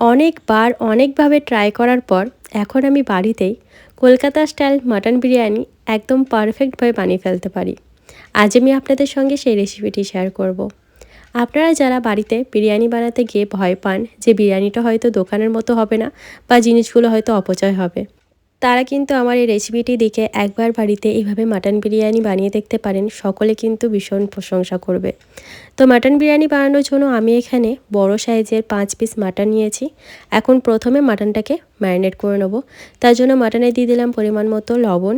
অনেকবার, অনেকভাবে ট্রাই করার পর, এখন আমি বাড়িতেই কলকাতা স্টাইল মাটন বিরিয়ানি একদম পারফেক্টভাবে বানিয়ে ফেলতে পারি আজ আমি আপনাদের সঙ্গে সেই রেসিপিটি শেয়ার করব। আপনারা যারা বাড়িতে বিরিয়ানি বানাতে গিয়ে ভয় পান যে বিরিয়ানিটা হয়তো দোকানের মতো হবে না বা জিনিসগুলো হয়তো অপচয় হবে তারা কিন্তু আমার এই রেসিপিটি দেখে একবার বাড়িতে এইভাবে মাটন বিরিয়ানি বানিয়ে দেখতে পারেন সকলে কিন্তু ভীষণ প্রশংসা করবে। তো মাটন বিরিয়ানি বানানোর জন্য আমি এখানে বড় সাইজের পাঁচ পিস মাটন নিয়েছি। এখন প্রথমে মাটনটাকে ম্যারিনেট করে নেব। তার জন্য মাটনে দিয়ে দিলাম পরিমাণ মতো লবণ।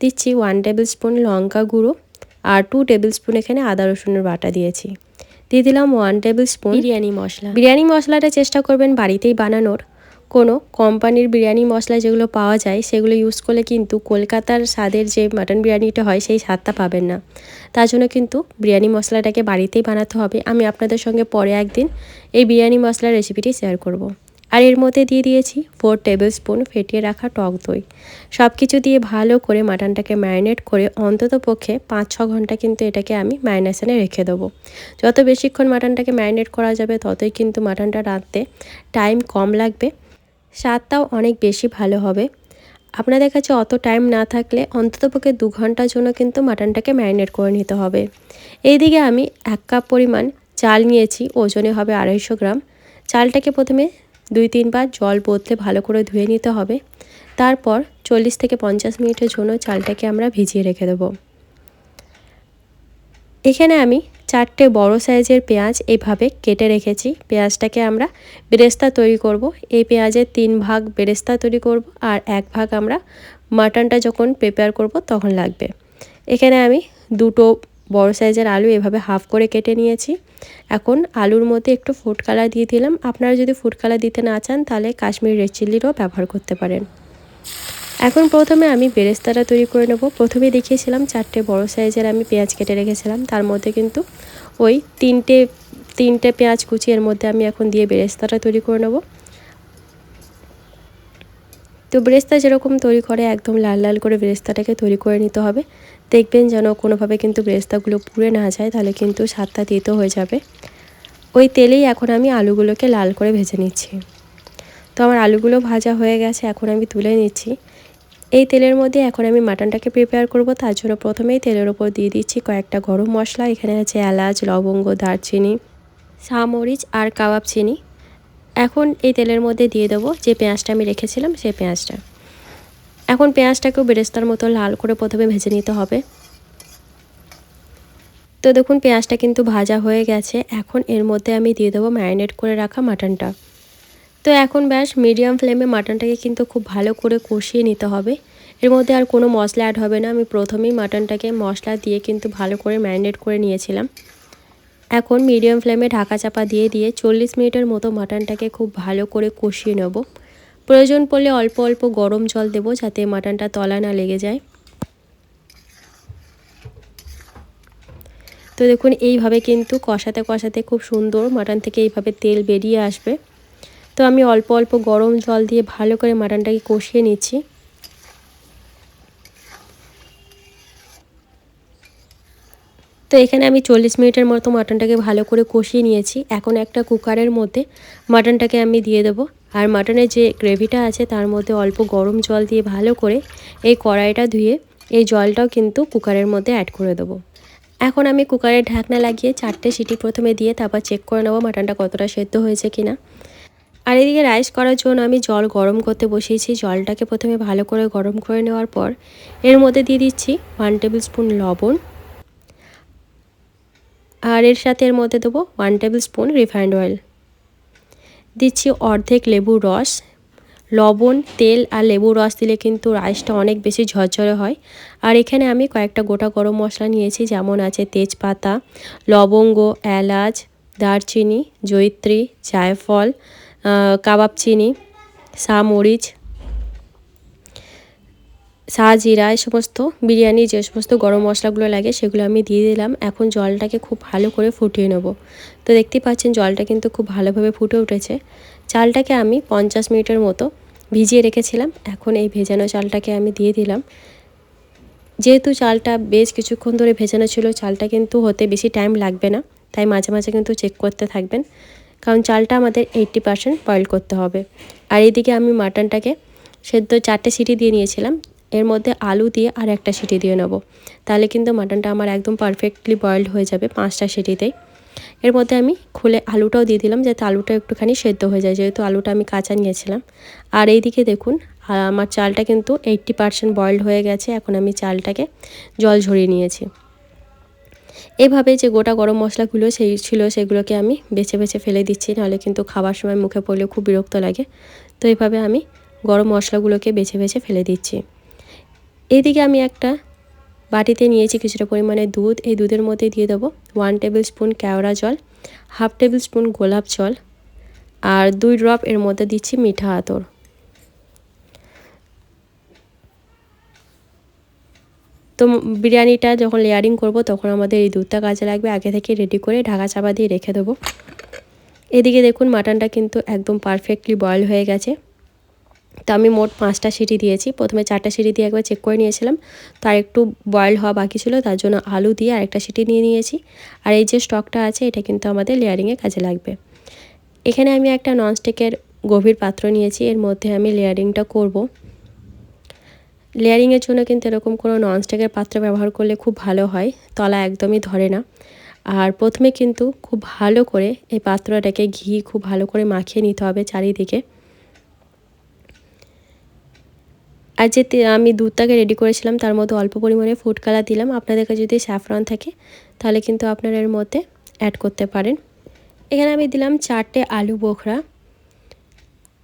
দিচ্ছি ওয়ান টেবিল স্পুন লঙ্কা গুঁড়ো আর টু টেবিল স্পুন এখানে আদা রসুনের বাটা দিয়েছি। দিয়ে দিলাম one tablespoon biryani masala. Biryani মশলাটা চেষ্টা করবেন বাড়িতেই বানানোর। কোনো কোম্পানির বিরিয়ানি মশলা যেগুলো পাওয়া যায়, সেগুলো ইউজ করলে কিন্তু কলকাতার স্বাদের যে মাটন বিরিয়ানিটা হয়, সেই স্বাদটা পাবেন না। তার জন্য কিন্তু বিরিয়ানি মশলাটাকে বাড়িতেই বানাতে হবে। আমি আপনাদের সঙ্গে পরে একদিন এই বিরিয়ানি মশলার রেসিপিটি শেয়ার করব। আর এর মধ্যে দিয়ে দিয়েছি ফোর টেবিল স্পুন ফেটিয়ে রাখা টক দই। সব কিছু দিয়ে ভালো করে মাটনটাকে ম্যারিনেট করে অন্তত পক্ষে পাঁচ ছ ঘণ্টা কিন্তু এটাকে আমি ম্যারিনেশনে রেখে দেবো। যত বেশিক্ষণ মাটনটাকে ম্যারিনেট করা যাবে, ততই কিন্তু মাটনটা রাঁধতে টাইম কম লাগবে। স্বাদটাও অনেক বেশি ভালো হবে। আপনাদের কাছে অত টাইম না থাকলে অন্ততপক্ষে দু ঘণ্টার জন্য কিন্তু মাটনটাকে ম্যারিনেট করে নিতে হবে। এইদিকে আমি এক কাপ পরিমাণ চাল নিয়েছি, ওজনে হবে আড়াইশো গ্রাম। চালটাকে প্রথমে দুই তিনবার জল বদলে ভালো করে ধুয়ে নিতে হবে। তারপর চল্লিশ থেকে পঞ্চাশ মিনিটের জন্য চালটাকে আমরা ভিজিয়ে রেখে দেবো। এখানে আমি চারটে বড় সাইজের পেঁয়াজ এইভাবে কেটে রেখেছি। পেঁয়াজটাকে আমরা বেরেস্তা তৈরি করব। এই পেঁয়াজের তিন ভাগ বেরেস্তা তৈরি করব আর এক ভাগ আমরা মাটনটা যখন প্রিপেয়ার করব তখন লাগবে। এখানে আমি দুটো বড় সাইজের আলু এভাবে হাফ করে কেটে নিয়েছি। এখন আলুর মধ্যে একটু ফুড কালার দিয়ে দিলাম। আপনারা যদি ফুড কালার দিতে না চান তাহলে কাশ্মীর রেড চিল্লিরও ব্যবহার করতে পারেন। এখন প্রথমে আমি বেরেস্তাটা তৈরি করে নেব। প্রথমে দেখিয়েছিলাম চারটে বড় সাইজের আমি পেঁয়াজ কেটে রেখেছিলাম। তার মধ্যে কিন্তু ওই তিনটে তিনটে পেঁয়াজ কুচি এর মধ্যে আমি এখন দিয়ে বেরেস্তাটা তৈরি করে নেব। তো বেরেস্তা যেরকম তৈরি করে, একদম লাল লাল করে বেরেস্তাটাকে তৈরি করে নিতে হবে। দেখবেন যেন কোনোভাবে কিন্তু বেরেস্তাগুলো পুড়ে না যায়, তাহলে কিন্তু স্বাদটা দিতে হয়ে যাবে। ওই তেলেই এখন আমি আলুগুলোকে লাল করে ভেজে নিচ্ছি। তো আমার আলুগুলো ভাজা হয়ে গেছে, এখন আমি তুলে নিচ্ছি। এই তেলের মধ্যে এখন আমি মাটনটাকে প্রিপেয়ার করব। তার জন্য প্রথমেই তেলের ওপর দিয়ে দিচ্ছি কয়েকটা গরম মশলা। এখানে আছে এলাচ, লবঙ্গ, দারচিনি সামরিচ আর কাবাব চিনি। এখন এই তেলের মধ্যে দিয়ে দেবো যে পেঁয়াজটা আমি রেখেছিলাম সেই পেঁয়াজটা। এখন পেঁয়াজটাকেও বেরেস্তার মতো লাল করে প্রথমে ভেজে নিতে হবে। তো দেখুন, পেঁয়াজটা কিন্তু ভাজা হয়ে গেছে। এখন এর মধ্যে আমি দিয়ে দেবো ম্যারিনেট করে রাখা মাটনটা। তো এখন ব্যাস মিডিয়াম ফ্লেমে মাটনটাকে কিন্তু খুব ভালো করে কষিয়ে নিতে হবে। এর মধ্যে আর কোনো মশলা অ্যাড হবে না। আমি প্রথমেই মাটনটাকে মশলা দিয়ে কিন্তু ভালো করে ম্যারিনেট করে নিয়েছিলাম। এখন মিডিয়াম ফ্লেমে ঢাকা চাপা দিয়ে দিয়ে চল্লিশ মিনিটের মতো মাটনটাকে খুব ভালো করে কষিয়ে নেব। প্রয়োজন পড়লে অল্প অল্প গরম জল দেবো যাতে মাটনটা তলা না লেগে যায়। তো দেখুন, এইভাবে কিন্তু কষাতে কষাতে খুব সুন্দর মাটন থেকে এইভাবে তেল বেরিয়ে আসবে। তো আমি অল্প অল্প গরম জল দিয়ে ভালো করে মাটনটাকে কষিয়ে নিচ্ছি। তো এখানে আমি চল্লিশ মিনিটের মতো মাটনটাকে ভালো করে কষিয়ে নিয়েছি। এখন একটা কুকারের মধ্যে মাটনটাকে আমি দিয়ে দেবো। আর মাটনের যে গ্রেভিটা আছে তার মধ্যে অল্প গরম জল দিয়ে ভালো করে এই কড়াইটা ধুয়ে এই জলটাও কিন্তু কুকারের মধ্যে অ্যাড করে দেবো। এখন আমি কুকারের ঢাকনা লাগিয়ে চারটে সিটি প্রথমে দিয়ে তারপর চেক করে নেব মাটনটা কতটা সেদ্ধ হয়েছে কিনা। আর এদিকে রাইস করার জন্য আমি জল গরম করতে বসিয়েছি। জলটাকে প্রথমে ভালো করে গরম করে নেওয়ার পর এর মধ্যে দিয়ে দিচ্ছি ওয়ান টেবিল স্পুন লবণ। আর এর সাথে এর মধ্যে দেবো one tablespoon refined oil দিচ্ছি অর্ধেক লেবুর রস। লবণ, তেল আর লেবুর রস দিলে কিন্তু রাইসটা অনেক বেশি ঝরঝরে হয়। আর এখানে আমি কয়েকটা গোটা গরম মশলা নিয়েছি, যেমন আছে তেজপাতা, লবঙ্গ, এলাচ, দারচিনি জৈত্রী জায়ফল কাবাব চিনি মরিচ জিরা, এই সমস্ত বিরিয়ানি যে সমস্ত গরম মশলাগুলো লাগে সেগুলো আমি দিয়ে দিলাম। এখন জলটাকে খুব ভালো করে ফুটিয়ে নেব। তো দেখতেই পাচ্ছেন জলটা কিন্তু খুব ভালোভাবে ফুটে উঠেছে। চালটাকে আমি পঞ্চাশ মিনিটের মতো ভিজিয়ে রেখেছিলাম। এখন এই ভেজানো চালটাকে আমি দিয়ে দিলাম। যেহেতু চালটা বেশ কিছুক্ষণ ধরে ভেজানো ছিল, চালটা কিন্তু হতে বেশি টাইম লাগবে না। তাই মাঝে মাঝে কিন্তু চেক করতে থাকবেন। কারণ চালটা আমাদের এইট্টি পারসেন্ট বয়েল করতে হবে। আর এইদিকে আমি মাটনটাকে সেদ্ধ চারটে সিটি দিয়ে নিয়েছিলাম। এর মধ্যে আলু দিয়ে আর একটা সিটি দিয়ে নেব। তাহলে কিন্তু মাটনটা আমার একদম পারফেক্টলি বয়েলড হয়ে যাবে পাঁচটা সিটিতেই। এর মধ্যে আমি খুলে আলুটাও দিয়ে দিলাম যাতে আলুটা একটুখানি সেদ্ধ হয়ে যায়, যেহেতু আলুটা আমি কাঁচা নিয়েছিলাম। আর এইদিকে দেখুন, আমার চালটা কিন্তু এইট্টি পারসেন্ট বয়েলড হয়ে গেছে। এখন আমি চালটাকে জল ঝরিয়ে নিয়েছি। এভাবে যে গোটা গরম মশলাগুলো সেই ছিল সেগুলোকে আমি বেছে বেছে ফেলে দিচ্ছি, নাহলে কিন্তু খাবার সময় মুখে পড়লে খুব বিরক্ত লাগে। তো এভাবে আমি গরম মশলাগুলোকে বেছে বেছে ফেলে দিচ্ছি। এদিকে আমি একটা বাটিতে নিয়েছি কিছুটা পরিমাণে দুধ। এই দুধের মধ্যে দিয়ে দেবো ওয়ান টেবিল স্পুন কেওড়া জল হাফ টেবিল স্পুন গোলাপ জল, আর দুই ড্রপ এর মধ্যে দিচ্ছি মিঠা আতর। তো বিরিয়ানিটা যখন লেয়ারিং করব, তখন আমাদের এই দুধটা কাজে লাগবে। আগে থেকে রেডি করে ঢাকা চাপা দিয়ে রেখে দেবো। এদিকে দেখুন মাটনটা কিন্তু একদম পারফেক্টলি বয়েল হয়ে গেছে। তো আমি মোট পাঁচটা সিটি দিয়েছি। প্রথমে চারটা সিটি দিয়ে একবার চেক করে নিয়েছিলাম। তার একটু বয়েল হওয়া বাকি ছিল, তার জন্য আলু দিয়ে আরেকটা সিটি নিয়ে নিয়েছি। আর এই যে স্টকটা আছে, এটা কিন্তু আমাদের লেয়ারিংয়ে কাজে লাগবে। এখানে আমি একটা ননস্টিকের গভীর পাত্র নিয়েছি। এর মধ্যে আমি লেয়ারিংটা করব। লেয়ারিংয়ের জন্য কিন্তু এরকম কোনো ননস্টিকের পাত্র ব্যবহার করলে খুব ভালো হয়, তলা একদমই ধরে না। আর প্রথমে কিন্তু খুব ভালো করে এই পাত্রটাকে ঘি খুব ভালো করে মাখিয়ে নিতে হবে চারিদিকে। আর যে আমি দুধটাকে রেডি করেছিলাম, তার মধ্যে অল্প পরিমাণে ফুড কালার দিলাম। আপনাদের কাছে যদি স্যাফরন থাকে, তাহলে কিন্তু আপনারা এর মধ্যে অ্যাড করতে পারেন। এখানে আমি দিলাম চারটে আলু বোখরা।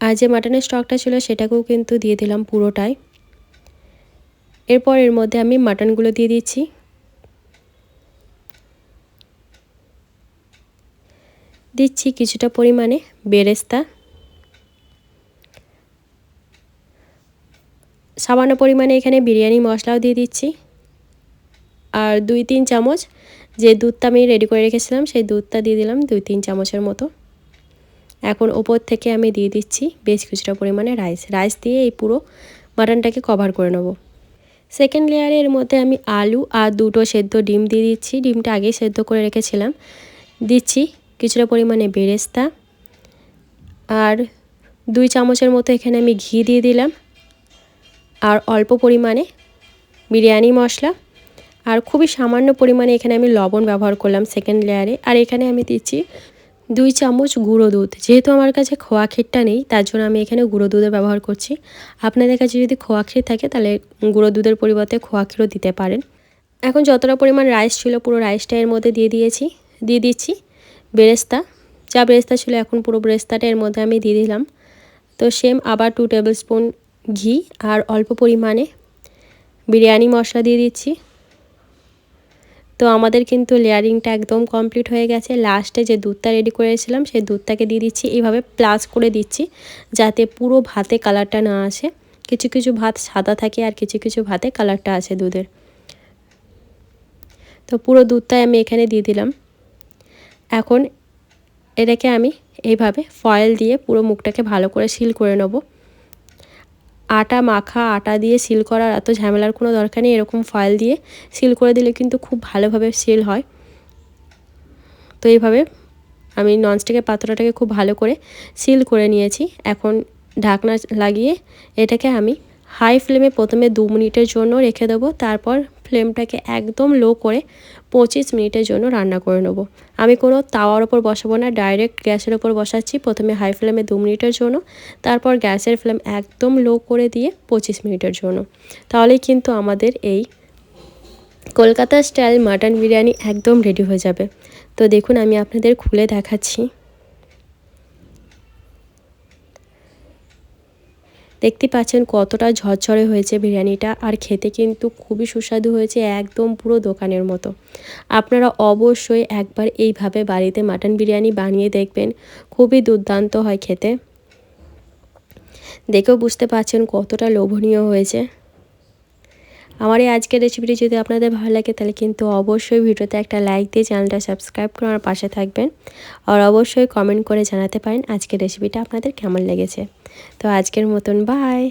আর যে মাটনের স্টকটা ছিল, সেটাকেও কিন্তু দিয়ে দিলাম পুরোটাই। এরপর এর মধ্যে আমি মাটনগুলো দিয়ে দিচ্ছি। দিচ্ছি কিছুটা পরিমাণে বেরেস্তা। সামান্য পরিমাণে এখানে বিরিয়ানি মশলাও দিয়ে দিচ্ছি। আর দুই তিন চামচ যে দুধটা আমি রেডি করে রেখেছিলাম, সেই দুধটা দিয়ে দিলাম দুই তিন চামচের মতো। এখন ওপর থেকে আমি দিয়ে দিচ্ছি বেশ কিছুটা পরিমাণে রাইস রাইস দিয়ে এই পুরো মাটনটাকে কভার করে নেব। সেকেন্ড লেয়ারের মধ্যে আমি আলু আর দুটো সেদ্ধ ডিম দিয়ে দিচ্ছি। ডিমটা আগেই সেদ্ধ করে রেখেছিলাম। দিচ্ছি কিছুটা পরিমাণে বেরেস্তা আর দুই চামচের মতো এখানে আমি ঘি দিয়ে দিলাম আর অল্প পরিমাণে বিরিয়ানি মশলা আর খুবই সামান্য পরিমাণে এখানে আমি লবণ ব্যবহার করলাম সেকেন্ড লেয়ারে আর এখানে আমি দিচ্ছি দুই চামচ গুঁড়ো দুধ। যেহেতু আমার কাছে খোয়া ক্ষীরটা নেই, তার জন্য আমি এখানে গুঁড়ো দুধের ব্যবহার করছি। আপনাদের কাছে যদি খোয়া ক্ষীর থাকে, তাহলে গুঁড়ো দুধের পরিবর্তে খোয়া ক্ষীরও দিতে পারেন। এখন যতটা পরিমাণ রাইস ছিল, পুরো রাইসটা এর মধ্যে দিয়ে দিয়েছি, দিয়ে দিচ্ছি। বেরেস্তা, যা বেরেস্তা ছিল এখন পুরো বেরেস্তাটা এর মধ্যে আমি দিয়ে দিলাম। তো সেম আবার টু টেবিল স্পুন ঘি আর অল্প পরিমাণে বিরিয়ানি মশলা দিয়ে দিচ্ছি। তো আমাদের কিন্তু লেয়ারিংটা একদম কমপ্লিট হয়ে গেছে। লাস্টে যে দুধটা রেডি করেছিলাম, সেই দুধটাকে দিয়ে দিচ্ছি। এইভাবে প্লাস করে দিচ্ছি যাতে পুরো ভাতে কালারটা না আসে। কিছু কিছু ভাত সাদা থাকে আর কিছু কিছু ভাতে কালারটা আছে দুধের। তো পুরো দুধটাই আমি এখানে দিয়ে দিলাম। এখন এটাকে আমি এইভাবে ফয়েল দিয়ে পুরো মুখটাকে ভালো করে সিল করে নেব। আটা মাখা, আটা দিয়ে সিল করার এত ঝামেলার কোনো দরকার নেই। এরকম ফয়েল দিয়ে সিল করে দিলে কিন্তু খুব ভালোভাবে সিল হয়। তো এইভাবে আমি ননস্টিকের পাত্রটাকে খুব ভালো করে সিল করে নিয়েছি। এখন ঢাকনা লাগিয়ে এটাকে আমি হাই ফ্লেমে প্রথমে দু মিনিটের জন্য রেখে দেবো। তারপর ফ্লেমটাকে একদম লো করে পঁচিশ মিনিটের জন্য রান্না করে নেব। আমি কোনো তাওয়ার ওপর বসাবো না, ডাইরেক্ট গ্যাসের ওপর বসাচ্ছি। প্রথমে হাই ফ্লেমে দু মিনিটের জন্য, তারপর গ্যাসের ফ্লেম একদম লো করে দিয়ে পঁচিশ মিনিটের জন্য। তাহলেই কিন্তু আমাদের এই কলকাতা স্টাইল মাটন বিরিয়ানি একদম রেডি হয়ে যাবে। তো দেখুন, আমি আপনাদের খুলে দেখাচ্ছি। দেখতে পাচ্ছেন কতটা ঝরঝরে হয়েছে বিরিয়ানিটা। আর খেতে কিন্তু খুবই সুস্বাদু হয়েছে একদম পুরো দোকানের মতো। আপনারা অবশ্যই একবার এইভাবে বাড়িতে মাটন বিরিয়ানি বানিয়ে দেখবেন। খুবই দুর্দান্ত হয় খেতে। দেখেও বুঝতে পারছেন কতটা লোভনীয় হয়েছে। আমার এই আজকের রেসিপিটি যদি আপনাদের ভালো লাগে, তাহলে কিন্তু অবশ্যই ভিডিওতে একটা লাইক দিয়ে চ্যানেলটা সাবস্ক্রাইব করে আমার পাশে থাকবেন। আর অবশ্যই কমেন্ট করে জানাতে পারেন আজকের রেসিপিটা আপনাদের কেমন লেগেছে। তো আজকের মতন বাই